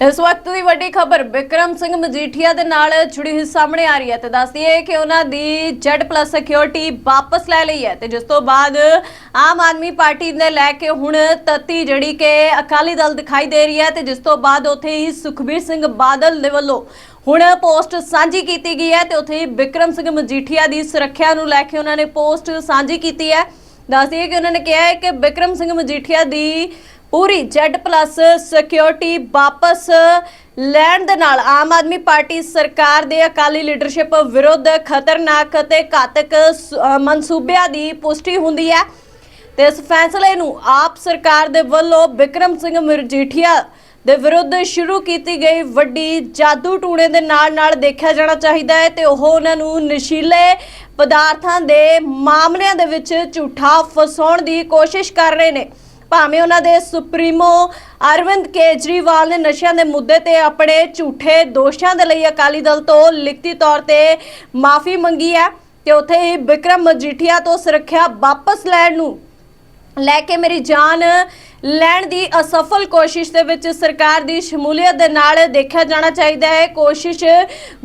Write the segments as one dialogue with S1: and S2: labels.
S1: ਇਸ ਵਕਤ ਦੀ ਵੱਡੀ ਖਬਰ ਵਿਕਰਮ ਸਿੰਘ ਮਜੀਠੀਆ ਦੇ ਨਾਲ ਜੁੜੀ ਹੋਈ ਸਾਹਮਣੇ ਆ ਰਹੀ ਹੈ ਤੇ ਦੱਸਦੀ ਹੈ ਕਿ ਉਹਨਾਂ ਦੀ Z+ ਸਿਕਿਉਰਿਟੀ ਵਾਪਸ ਲੈ ਲਈ ਹੈ ਤੇ ਜਿਸ ਤੋਂ ਬਾਅਦ ਆਮ ਆਦਮੀ ਪਾਰਟੀ ਨੇ ਲੈ ਕੇ ਹੁਣ ਤਤੀ ਜਿਹੜੀ ਕਿ ਅਕਾਲੀ ਦਲ ਦਿਖਾਈ ਦੇ ਰਹੀ ਹੈ ਤੇ ਜਿਸ ਤੋਂ ਬਾਅਦ ਉੱਥੇ ਹੀ ਸੁਖਬੀਰ ਸਿੰਘ ਬਾਦਲ ਦੇ ਵੱਲੋਂ ਹੁਣ ਪੋਸਟ ਸਾਂਝੀ ਕੀਤੀ ਗਈ ਹੈ ਤੇ ਉੱਥੇ ਹੀ ਵਿਕਰਮ ਸਿੰਘ ਮਜੀਠੀਆ ਦੀ ਸੁਰੱਖਿਆ ਨੂੰ ਲੈ ਕੇ ਉਹਨਾਂ ਨੇ ਪੋਸਟ ਸਾਂਝੀ ਕੀਤੀ ਹੈ। ਦੱਸਦੀ ਹੈ ਕਿ ਉਹਨਾਂ ਨੇ ਕਿਹਾ ਹੈ ਕਿ ਵਿਕਰਮ ਸਿੰਘ ਮਜੀਠੀਆ ਦੀ ਪੂਰੀ Z+ ਸਿਕਿਉਰਿਟੀ ਵਾਪਸ ਲੈਣ ਦੇ ਨਾਲ ਆਮ ਆਦਮੀ ਪਾਰਟੀ ਸਰਕਾਰ ਦੇ ਅਕਾਲੀ ਲੀਡਰਸ਼ਿਪ ਵਿਰੁੱਧ ਖਤਰਨਾਕ ਅਤੇ ਘਾਤਕ ਮਨਸੂਬਿਆਂ ਦੀ ਪੁਸ਼ਟੀ ਹੁੰਦੀ ਹੈ। ਤੇ ਇਸ ਫੈਸਲੇ ਨੂੰ ਆਪ ਸਰਕਾਰ ਦੇ ਵੱਲੋਂ ਵਿਕਰਮ ਸਿੰਘ ਮਰਜੀਠੀਆ ਦੇ ਵਿਰੁੱਧ ਸ਼ੁਰੂ ਕੀਤੀ ਗਈ ਵੱਡੀ ਜਾਦੂ ਟੂਣੇ ਦੇ ਨਾਲ ਨਾਲ ਦੇਖਿਆ ਜਾਣਾ ਚਾਹੀਦਾ ਹੈ ਤੇ ਉਹ ਉਹਨਾਂ ਨੂੰ ਨਸ਼ੀਲੇ ਪਦਾਰਥਾਂ ਦੇ ਮਾਮਲਿਆਂ ਦੇ ਵਿੱਚ ਝੂਠਾ ਫਸਾਉਣ ਦੀ ਕੋਸ਼ਿਸ਼ ਕਰ ਰਹੇ ਨੇ। ਭਾਵੇਂ ਉਹਨਾਂ ਦੇ ਸੁਪਰੀਮੋ ਅਰਵਿੰਦ ਕੇਜਰੀਵਾਲ ਨੇ ਨਸ਼ਿਆਂ ਦੇ ਮੁੱਦੇ ਤੇ ਆਪਣੇ ਝੂਠੇ ਦੋਸ਼ਾਂ ਦੇ ਲਈ ਅਕਾਲੀ ਦਲ ਤੋਂ ਲਿਖਤੀ ਤੌਰ ਤੇ ਮਾਫੀ ਮੰਗੀ ਹੈ ਤੇ ਉੱਥੇ ਹੀ ਵਿਕਰਮ ਮਜੀਠੀਆ ਤੋਂ ਸੁਰੱਖਿਆ ਵਾਪਸ ਲੈਣ ਨੂੰ ਲੈ ਕੇ ਮੇਰੀ ਜਾਨ ਲੈਣ ਦੀ ਅਸਫਲ ਕੋਸ਼ਿਸ਼ ਦੇ ਵਿੱਚ ਸਰਕਾਰ ਦੀ ਸ਼ਮੂਲੀਅਤ ਦੇ ਨਾਲ ਦੇਖਿਆ ਜਾਣਾ ਚਾਹੀਦਾ ਹੈ। ਕੋਸ਼ਿਸ਼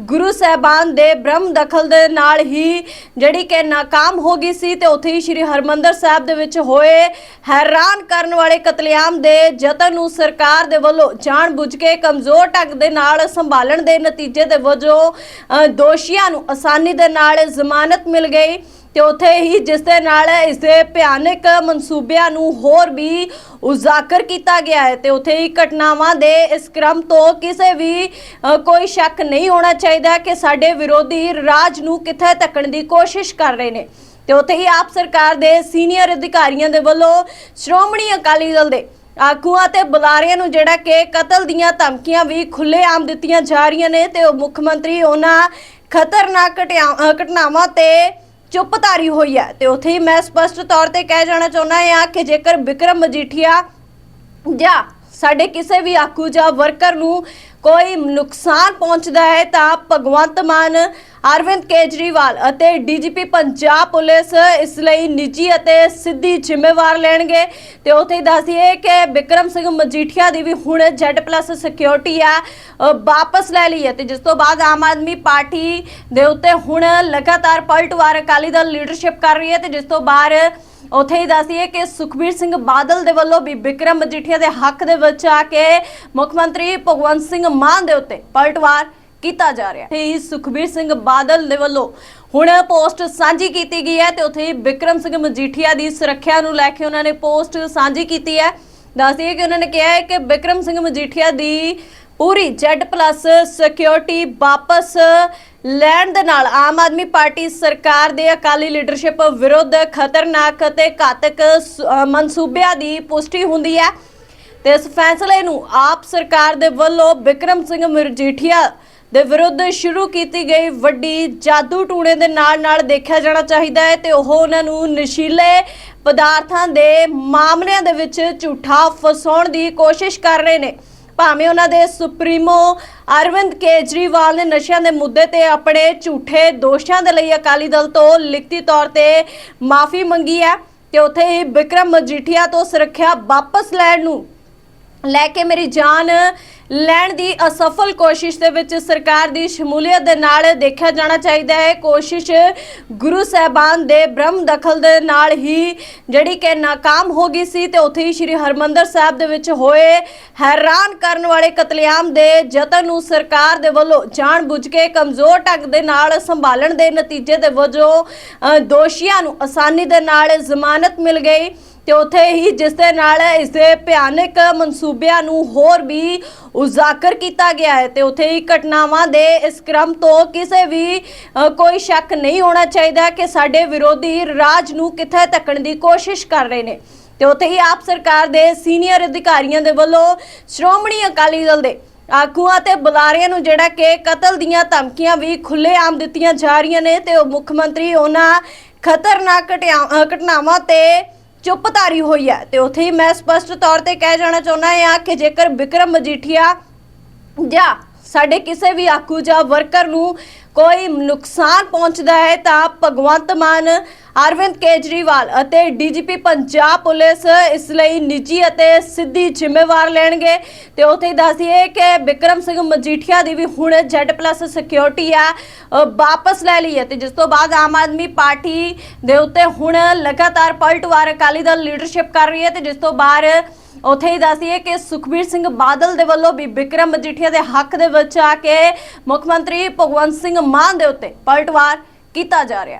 S1: ਗੁਰੂ ਸਾਹਿਬਾਨ ਦੇ ਬ੍ਰਹਮ ਦਖਲ ਦੇ ਨਾਲ ਹੀ ਜਿਹੜੀ ਕਿ ਨਾਕਾਮ ਹੋ ਗਈ ਸੀ ਤੇ ਉੱਥੇ ਹੀ ਸ੍ਰੀ ਹਰਮੰਦਰ ਸਾਹਿਬ ਦੇ ਵਿੱਚ ਹੋਏ ਹੈਰਾਨ ਕਰਨ ਵਾਲੇ ਕਤਲੇਆਮ ਦੇ ਯਤਨ ਨੂੰ ਸਰਕਾਰ ਦੇ ਵੱਲੋਂ ਜਾਣ ਬੁੱਝ ਕੇ ਕਮਜ਼ੋਰ ਢੰਗ ਦੇ ਨਾਲ ਸੰਭਾਲਣ ਦੇ ਨਤੀਜੇ ਦੇ ਵਜੋਂ ਦੋਸ਼ੀਆਂ ਨੂੰ ਆਸਾਨੀ ਦੇ ਨਾਲ ਜ਼ਮਾਨਤ ਮਿਲ ਗਈ। ਤੇ ਉੱਥੇ ਹੀ ਜਿਸ ਦੇ ਨਾਲ ਇਸ ਦੇ ਭਿਆਨਕ ਮਨਸੂਬਿਆਂ ਨੂੰ ਹੋਰ ਵੀ ਉਜਾਗਰ ਕੀਤਾ ਗਿਆ ਹੈ ਤੇ ਉੱਥੇ ਹੀ ਘਟਨਾਵਾਂ ਦੇ ਇਸ ਕ੍ਰਮ ਤੋਂ ਕਿਸੇ ਵੀ ਕੋਈ ਸ਼ੱਕ ਨਹੀਂ ਹੋਣਾ ਚਾਹੀਦਾ ਕਿ ਸਾਡੇ ਵਿਰੋਧੀ ਰਾਜ ਨੂੰ ਕਿੱਥੇ ਧੱਕਣ ਦੀ ਕੋਸ਼ਿਸ਼ ਕਰ ਰਹੇ ਨੇ। ਤੇ ਉੱਥੇ ਹੀ ਆਪ ਸਰਕਾਰ ਦੇ ਸੀਨੀਅਰ ਅਧਿਕਾਰੀਆਂ ਦੇ ਵੱਲੋਂ ਸ਼੍ਰੋਮਣੀ ਅਕਾਲੀ ਦਲ ਦੇ ਆਗੂਆਂ ਤੇ ਬੁਲਾਰਿਆਂ ਨੂੰ ਜਿਹੜਾ ਕਿ ਕਤਲ ਦੀਆਂ ਧਮਕੀਆਂ ਵੀ ਖੁੱਲ੍ਹੇਆਮ ਦਿੱਤੀਆਂ ਜਾ ਰਹੀਆਂ ਨੇ ਤੇ ਮੁੱਖ ਮੰਤਰੀ ਉਹਨਾਂ ਖਤਰਨਾਕ ਘਟਿਆ- ਘਟਨਾਵਾਂ ਤੇ ਚੁੱਪ ਧਾਰੀ ਹੋਈ ਹੈ ਤੇ ਉੱਥੇ ਹੀ ਮੈਂ ਸਪਸ਼ਟ ਤੌਰ ਤੇ ਕਹਿ ਜਾਣਾ ਚਾਹੁੰਦਾ ਹਾਂ ਕਿ ਜੇਕਰ ਵਿਕਰਮ ਮਜੀਠੀਆ ਜਾਂ ਸਾਡੇ ਕਿਸੇ ਵੀ ਆਗੂ ਜਾਂ ਵਰਕਰ ਨੂੰ ਕੋਈ ਨੁਕਸਾਨ ਪਹੁੰਚਦਾ ਹੈ ਤਾਂ ਭਗਵੰਤ ਮਾਨ, ਅਰਵਿੰਦ ਕੇਜਰੀਵਾਲ ਅਤੇ ਡੀਜੀਪੀ ਪੰਜਾਬ ਪੁਲਿਸ ਇਸ ਲਈ ਨਿੱਜੀ ਅਤੇ ਸਿੱਧੀ ਜ਼ਿੰਮੇਵਾਰ ਲੈਣਗੇ। ਤੇ ਉੱਥੇ ਹੀ ਦੱਸੀਏ ਕਿ ਵਿਕਰਮ ਸਿੰਘ ਮਜੀਠੀਆ ਦੀ ਵੀ ਹੁਣ Z+ ਸਿਕਿਉਰਿਟੀ ਆ ਵਾਪਸ ਲੈ ਲਈ ਹੈ ਤੇ ਜਿਸ ਤੋਂ ਬਾਅਦ ਆਮ ਆਦਮੀ ਪਾਰਟੀ ਦੇ ਉੱਤੇ ਹੁਣ ਲਗਾਤਾਰ ਪਲਟਵਾਰ ਅਕਾਲੀ ਦਲ ਲੀਡਰਸ਼ਿਪ ਕਰ ਰਹੀ ਹੈ ਤੇ ਜਿਸ ਤੋਂ ਬਾਅਦ ਉੱਥੇ ਹੀ ਦੱਸਦੀਏ ਕਿ ਸੁਖਬੀਰ ਸਿੰਘ ਬਾਦਲ ਦੇ ਵੱਲੋਂ ਵੀ ਵਿਕਰਮ ਮਜੀਠੀਆ ਦੇ ਹੱਕ ਦੇ ਵਿੱਚ ਆ ਕੇ ਮੁੱਖ ਮੰਤਰੀ ਭਗਵੰਤ ਸਿੰਘ ਮਾਨ ਦੇ ਉੱਤੇ ਪਲਟਵਾਰ ਕੀਤਾ ਜਾ ਰਿਹਾ ਹੈ। ਤੇ ਹੀ ਸੁਖਬੀਰ ਸਿੰਘ ਬਾਦਲ ਦੇ ਵੱਲੋਂ ਹੁਣ ਪੋਸਟ ਸਾਂਝੀ ਕੀਤੀ ਗਈ ਹੈ ਤੇ ਉੱਥੇ ਹੀ ਵਿਕਰਮ ਸਿੰਘ ਮਜੀਠੀਆ ਦੀ ਸੁਰੱਖਿਆ ਨੂੰ ਲੈ ਕੇ ਉਹਨਾਂ ਨੇ ਪੋਸਟ ਸਾਂਝੀ ਕੀਤੀ ਹੈ। ਦੱਸਦੀਏ ਕਿ ਉਹਨਾਂ ਨੇ ਕਿਹਾ ਹੈ ਕਿ ਵਿਕਰਮ ਸਿੰਘ ਮਜੀਠੀਆ ਦੀ ਪੂਰੀ Z+ ਸਿਕਿਉਰਿਟੀ ਵਾਪਸ ਲੈਣ ਦੇ ਨਾਲ ਆਮ ਆਦਮੀ ਪਾਰਟੀ ਸਰਕਾਰ ਦੇ ਅਕਾਲੀ ਲੀਡਰਸ਼ਿਪ ਵਿਰੁੱਧ ਖਤਰਨਾਕ ਅਤੇ ਘਾਤਕ ਮਨਸੂਬਿਆਂ ਦੀ ਪੁਸ਼ਟੀ ਹੁੰਦੀ ਹੈ। ਤੇ ਇਸ ਫੈਸਲੇ ਨੂੰ ਆਪ ਸਰਕਾਰ ਦੇ ਵੱਲੋਂ ਵਿਕਰਮ ਸਿੰਘ ਮਜੀਠੀਆ ਦੇ ਵਿਰੁੱਧ ਸ਼ੁਰੂ ਕੀਤੀ ਗਈ ਵੱਡੀ ਜਾਦੂ ਟੂਣੇ ਦੇ ਨਾਲ ਨਾਲ ਦੇਖਿਆ ਜਾਣਾ ਚਾਹੀਦਾ ਹੈ ਤੇ ਉਹ ਉਹਨਾਂ ਨੂੰ ਨਸ਼ੀਲੇ ਪਦਾਰਥਾਂ ਦੇ ਮਾਮਲਿਆਂ ਦੇ ਵਿੱਚ ਝੂਠਾ ਫਸਾਉਣ ਦੀ ਕੋਸ਼ਿਸ਼ ਕਰ ਰਹੇ ਨੇ। ਭਾਵੇਂ ਉਹਨਾਂ ਦੇ ਸੁਪਰੀਮੋ ਅਰਵਿੰਦ ਕੇਜਰੀਵਾਲ ਨੇ ਨਸ਼ਿਆਂ ਦੇ ਮੁੱਦੇ ਤੇ ਆਪਣੇ ਝੂਠੇ ਦੋਸ਼ਾਂ ਦੇ ਲਈ ਅਕਾਲੀ ਦਲ ਤੋਂ ਲਿਖਤੀ ਤੌਰ ਤੇ ਮਾਫੀ ਮੰਗੀ ਹੈ ਤੇ ਉੱਥੇ ਹੀ ਬਿਕਰਮ ਮਜੀਠੀਆ ਤੋਂ ਸੁਰੱਖਿਆ ਵਾਪਸ ਲੈਣ ਨੂੰ ਲੈ ਕੇ ਮੇਰੀ ਜਾਨ ਲੈਣ ਦੀ ਅਸਫਲ ਕੋਸ਼ਿਸ਼ ਦੇ ਵਿੱਚ ਸਰਕਾਰ ਦੀ ਸ਼ਮੂਲੀਅਤ ਦੇ ਨਾਲ ਦੇਖਿਆ ਜਾਣਾ ਚਾਹੀਦਾ ਹੈ। ਕੋਸ਼ਿਸ਼ ਗੁਰੂ ਸਾਹਿਬਾਨ ਦੇ ਬ੍ਰਹਮ ਦਖਲ ਦੇ ਨਾਲ ਹੀ ਜਿਹੜੀ ਕਿ ਨਾਕਾਮ ਹੋ ਗਈ ਸੀ ਤੇ ਉੱਥੇ ਹੀ ਸ੍ਰੀ ਹਰਮੰਦਰ ਸਾਹਿਬ ਦੇ ਵਿੱਚ ਹੋਏ ਹੈਰਾਨ ਕਰਨ ਵਾਲੇ ਕਤਲੇਆਮ ਦੇ ਯਤਨ ਨੂੰ ਸਰਕਾਰ ਦੇ ਵੱਲੋਂ ਜਾਣ ਬੁੱਝ ਕੇ ਕਮਜ਼ੋਰ ਢੰਗ ਦੇ ਨਾਲ ਸੰਭਾਲਣ ਦੇ ਨਤੀਜੇ ਦੇ ਵਜੋਂ ਦੋਸ਼ੀਆਂ ਨੂੰ ਆਸਾਨੀ ਦੇ ਨਾਲ ਜ਼ਮਾਨਤ ਮਿਲ ਗਈ। ਤੇ ਉੱਥੇ ਹੀ ਜਿਸ ਦੇ ਨਾਲ ਇਸ ਦੇ ਭਿਆਨਕ ਮਨਸੂਬਿਆਂ ਨੂੰ ਹੋਰ ਵੀ ਉਜਾਗਰ ਕੀਤਾ ਗਿਆ ਹੈ ਤੇ ਉੱਥੇ ਹੀ ਘਟਨਾਵਾਂ ਦੇ ਇਸ ਕ੍ਰਮ ਤੋਂ ਕਿਸੇ ਵੀ ਕੋਈ ਸ਼ੱਕ ਨਹੀਂ ਹੋਣਾ ਚਾਹੀਦਾ ਕਿ ਸਾਡੇ ਵਿਰੋਧੀ ਰਾਜ ਨੂੰ ਕਿੱਥੇ ਧੱਕਣ ਦੀ ਕੋਸ਼ਿਸ਼ ਕਰ ਰਹੇ ਨੇ। ਤੇ ਉੱਥੇ ਹੀ ਆਪ ਸਰਕਾਰ ਦੇ ਸੀਨੀਅਰ ਅਧਿਕਾਰੀਆਂ ਦੇ ਵੱਲੋਂ ਸ਼੍ਰੋਮਣੀ ਅਕਾਲੀ ਦਲ ਦੇ ਆਗੂਆਂ ਤੇ ਬੁਲਾਰਿਆਂ ਨੂੰ ਜਿਹੜਾ ਕਿ ਕਤਲ ਦੀਆਂ ਧਮਕੀਆਂ ਵੀ ਖੁੱਲ੍ਹੇਆਮ ਦਿੱਤੀਆਂ ਜਾ ਰਹੀਆਂ ਨੇ ਤੇ ਉਹ ਮੁੱਖ ਮੰਤਰੀ ਉਹਨਾਂ ਖਤਰਨਾਕ ਘਟਿਆ- ਘਟਨਾਵਾਂ ਤੇ ਚੁੱਪ ਧਾਰੀ ਹੋਈ ਹੈ ਤੇ ਉੱਥੇ ਹੀ ਮੈਂ ਸਪਸ਼ਟ ਤੌਰ ਤੇ ਕਹਿ ਜਾਣਾ ਚਾਹੁੰਦਾ ਹਾਂ ਕਿ ਜੇਕਰ ਵਿਕਰਮ ਮਜੀਠੀਆ ਜਾਂ ਸਾਡੇ ਕਿਸੇ ਵੀ ਆਗੂ ਜਾਂ ਵਰਕਰ ਨੂੰ ਕੋਈ ਨੁਕਸਾਨ ਪਹੁੰਚਦਾ ਹੈ ਤਾਂ ਭਗਵੰਤ ਮਾਨ ਅਰਵਿੰਦ ਕੇਜਰੀਵਾਲ ਅਤੇ ਡੀਜੀਪੀ ਪੰਜਾਬ ਪੁਲਿਸ ਇਸ ਲਈ ਨਿੱਜੀ ਅਤੇ ਸਿੱਧੀ ਜ਼ਿੰਮੇਵਾਰ ਲੈਣਗੇ। ਤੇ ਉੱਥੇ ਦੱਸਦੀਏ ਕਿ ਵਿਕਰਮ ਸਿੰਘ ਮਜੀਠੀਆ ਦੀ ਵੀ ਹੁਣ Z+ ਸਿਕਿਉਰਿਟੀ ਆ ਅ, ਵਾਪਸ ਲੈ ਲਈ ਹੈ ਤੇ ਜਿਸ ਤੋਂ ਬਾਅਦ ਆਮ ਆਦਮੀ ਪਾਰਟੀ ਦੇ ਉੱਤੇ ਹੁਣ ਲਗਾਤਾਰ ਪਲਟਵਾਰ ਅਕਾਲੀ ਦਲ ਲੀਡਰਸ਼ਿਪ ਕਰ ਰਹੀ ਹੈ ਤੇ ਜਿਸ ਤੋਂ ਬਾਅਦ ਉੱਥੇ ਹੀ ਦੱਸਦੀਏ ਕਿ ਸੁਖਬੀਰ ਸਿੰਘ ਬਾਦਲ ਦੇ ਵੱਲੋਂ ਵੀ ਵਿਕਰਮ ਮਜੀਠੀਆ ਦੇ ਹੱਕ ਦੇ ਵਿੱਚ ਆ ਕੇ ਮੁੱਖ ਮੰਤਰੀ ਭਗਵੰਤ ਸਿੰਘ ਮਾਨ ਦੇ ਉੱਤੇ ਪਲਟਵਾਰ ਕੀਤਾ ਜਾ ਰਿਹਾ